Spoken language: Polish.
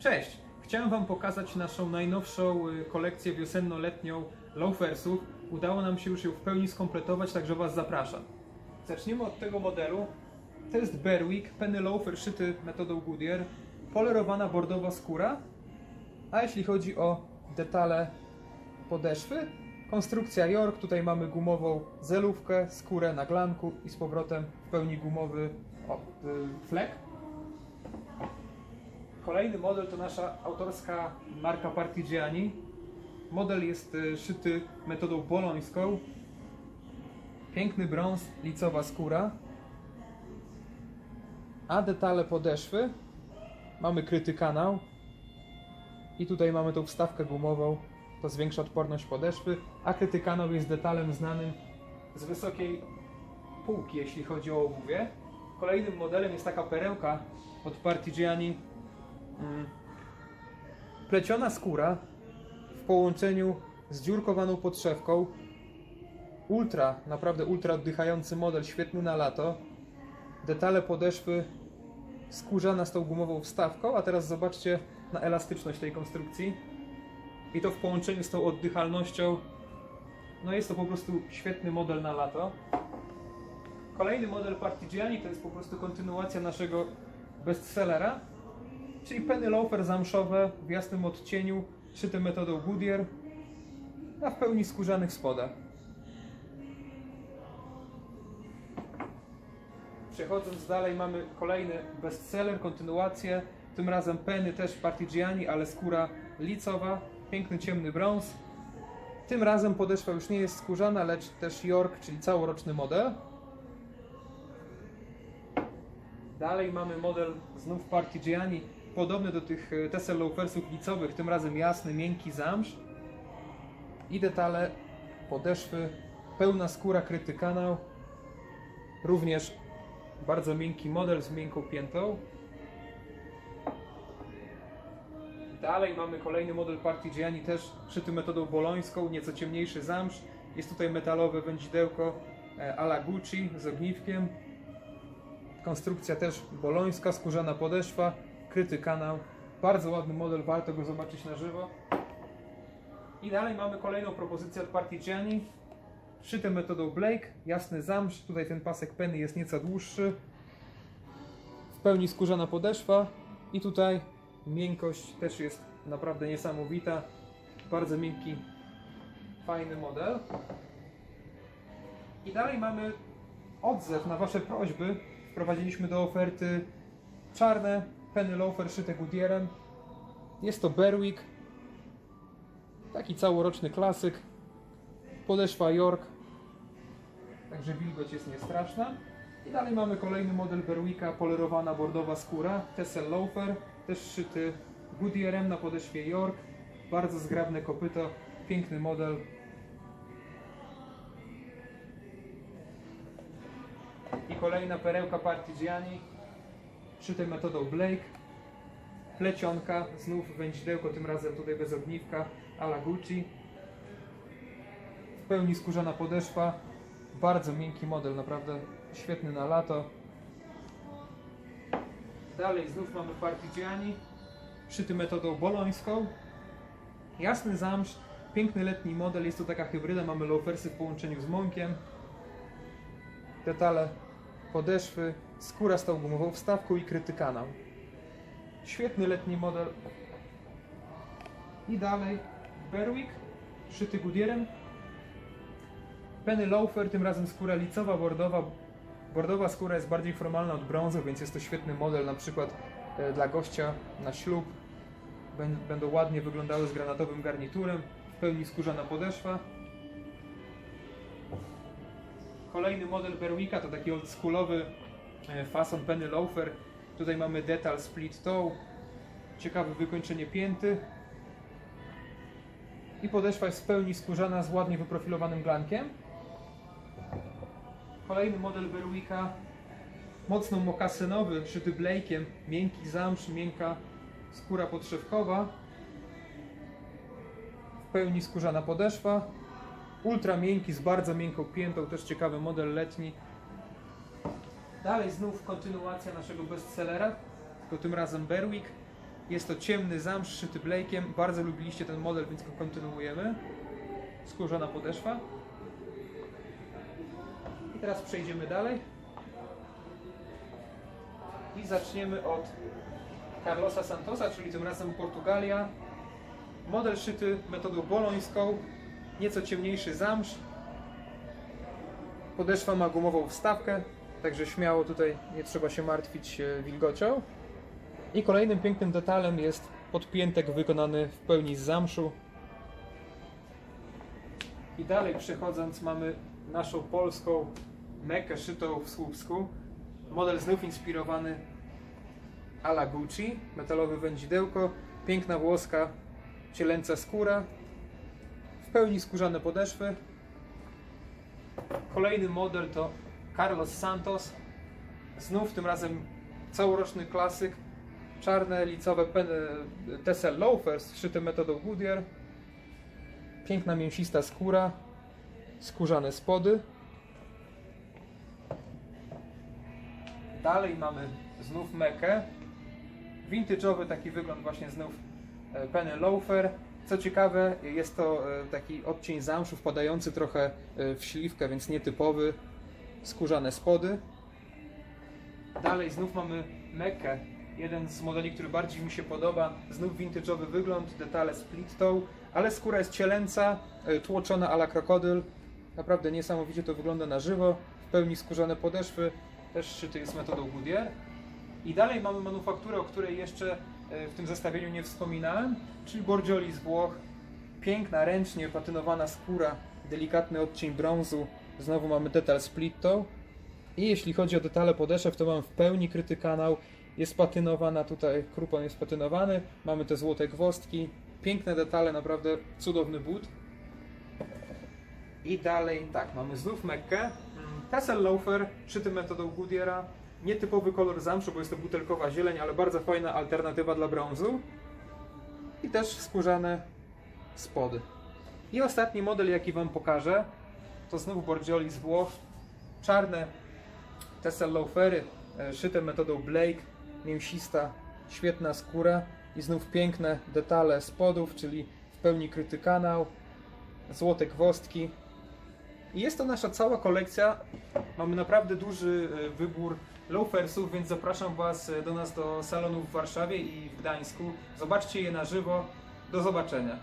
Cześć! Chciałem Wam pokazać naszą najnowszą y, kolekcję wiosenno-letnią loafersów. Udało nam się już ją w pełni skompletować, także Was zapraszam. Zaczniemy od tego modelu. To jest Berwick, penny loafer szyty metodą Goodyear, polerowana bordowa skóra. A jeśli chodzi o detale podeszwy, konstrukcja York, tutaj mamy gumową zelówkę, skórę na glanku i z powrotem w pełni gumowy y, flek. Kolejny model to nasza autorska marka Partigiani. Model jest y, szyty metodą bolońską. Piękny brąz, licowa skóra. A detale podeszwy mamy kryty kanał. I tutaj mamy tą wstawkę gumową, to zwiększa odporność podeszwy. A kryty kanał jest detalem znanym z wysokiej półki, jeśli chodzi o obuwie. Kolejnym modelem jest taka perełka od Partigiani. Pleciona skóra w połączeniu z dziurkowaną podszewką. Ultra, naprawdę ultra oddychający model, świetny na lato. Detale podeszwy skórzana z tą gumową wstawką, a teraz zobaczcie na elastyczność tej konstrukcji. I to w połączeniu z tą oddychalnością, no jest to po prostu świetny model na lato. Kolejny model Partigiani to jest po prostu kontynuacja naszego bestsellera, Czyli penny loafer zamszowe w jasnym odcieniu, szyte metodą Goodyear, a w pełni skórzanych spodach. Przechodząc dalej mamy kolejny bestseller, kontynuację. Tym razem penny też Partigiani, ale skóra licowa, piękny ciemny brąz. Tym razem podeszwa już nie jest skórzana, lecz też York, czyli całoroczny model. Dalej mamy model znów Partigiani, podobny do tych e, Tessel Loafersów licowych, tym razem jasny, miękki zamsz. I detale podeszwy, pełna skóra, kryty kanał. Również bardzo miękki model z miękką piętą. Dalej mamy kolejny model Partigiani, też szyty metodą bolońską, nieco ciemniejszy zamsz. Jest tutaj metalowe wędzidełko e, ala Gucci z ogniwkiem. Konstrukcja też bolońska, skórzana podeszwa, kryty kanał. Bardzo ładny model, warto go zobaczyć na żywo. I dalej mamy kolejną propozycję od Partigiani. Szyte metodą Blake, jasny zamsz. Tutaj ten pasek penny jest nieco dłuższy. W pełni skórzana podeszwa. I tutaj miękkość też jest naprawdę niesamowita. Bardzo miękki, fajny model. I dalej mamy odzew na Wasze prośby. Wprowadziliśmy do oferty czarne penny loafer szyte Goodyearem. Jest to Berwick. Taki całoroczny klasyk. Podeszwa York. Także wilgoć jest niestraszna. I dalej mamy kolejny model Berwicka, polerowana bordowa skóra. Tessel loafer, też szyty Goodyearem na podeszwie York. Bardzo zgrabne kopyto, piękny model. I kolejna perełka Partigiani, szyte metodą Blake. Plecionka, znów wędzidełko, tym razem tutaj bez ogniwka, ala Gucci. W pełni skórzana podeszwa. Bardzo miękki model, naprawdę świetny na lato. Dalej znów mamy Partigiani, szyty metodą bolońską. Jasny zamsz, piękny letni model, jest to taka hybryda, mamy loafersy w połączeniu z mąkiem. Detale podeszwy, skóra z tą gumową wstawką i kryty kanał. Świetny letni model. I dalej Berwick, szyty Goodyearem. Penny Loafer, tym razem skóra licowa, bordowa. Bordowa skóra jest bardziej formalna od brązu, więc jest to świetny model na przykład e, dla gościa na ślub. Bę- Będą ładnie wyglądały z granatowym garniturem, w pełni skórzana podeszwa. Kolejny model Berwicka to taki oldschoolowy fason penny loafer. Tutaj mamy detal split toe, ciekawe wykończenie pięty. I podeszwa jest w pełni skórzana z ładnie wyprofilowanym glankiem. Kolejny model Berwicka, mocno mokasynowy, szyty Blake'iem, miękki zamsz, miękka skóra podszewkowa. W pełni skórzana podeszwa. Ultra miękki z bardzo miękką piętą, też ciekawy model letni. Dalej znów kontynuacja naszego bestsellera, tylko tym razem Berwick. Jest to ciemny zamsz szyty Blake'iem. Bardzo lubiliście ten model, więc go kontynuujemy. Skórzana podeszwa. I teraz przejdziemy dalej. I zaczniemy od Carlosa Santosa, czyli tym razem Portugalia. Model szyty metodą bolońską. Nieco ciemniejszy zamsz. Podeszwa ma gumową wstawkę, także śmiało tutaj nie trzeba się martwić e, wilgocią. I kolejnym pięknym detalem jest podpiętek wykonany w pełni z zamszu. I dalej przechodząc mamy naszą polską mekę szytą w Słupsku. Model znów inspirowany ala Gucci, metalowe wędzidełko, piękna włoska cielęca skóra, w pełni skórzane podeszwy. Kolejny model to Carlos Santos, znów tym razem całoroczny klasyk, czarne licowe Tessel Loafers szyte metodą Goodyear, piękna mięsista skóra, skórzane spody. Dalej mamy znów mekę, vintage'owy taki wygląd właśnie znów e, Penny Loafer. Co ciekawe, jest to e, taki odcień zamszu wpadający trochę e, w śliwkę, więc nietypowy. Skórzane spody. Dalej znów mamy Mekkę, jeden z modeli, który bardziej mi się podoba. Znów vintage'owy wygląd, detale split toe, ale skóra jest cielęca, e, tłoczona ala krokodyl. Naprawdę niesamowicie to wygląda na żywo. W pełni skórzane podeszwy, też szyty jest metodą Goodyear. I dalej mamy manufakturę, o której jeszcze e, w tym zestawieniu nie wspominałem, czyli Borgioli z Włoch. Piękna, ręcznie patynowana skóra, delikatny odcień brązu. Znowu mamy detal split toe. I jeśli chodzi o detale podeszew, to mam w pełni kryty kanał. Jest patynowana tutaj, krupon jest patynowany. Mamy te złote gwozdki. Piękne detale, naprawdę cudowny but. I dalej, tak, mamy znów Mekkę. Mm, Tassel Loafer, szyty metodą Goodyeara. Nietypowy kolor zamszu, bo jest to butelkowa zieleń, ale bardzo fajna alternatywa dla brązu. I też skórzane spody. I ostatni model, jaki Wam pokażę, to znów Borgioli z Włoch. Czarne Tessel Loafery, e, szyte metodą Blake, mięsista, świetna skóra i znów piękne detale spodów, czyli w pełni kryty kanał, złote gwozdki. I jest to nasza cała kolekcja. Mamy naprawdę duży e, wybór loafersów, więc zapraszam Was e, do nas do salonu w Warszawie i w Gdańsku. Zobaczcie je na żywo. Do zobaczenia.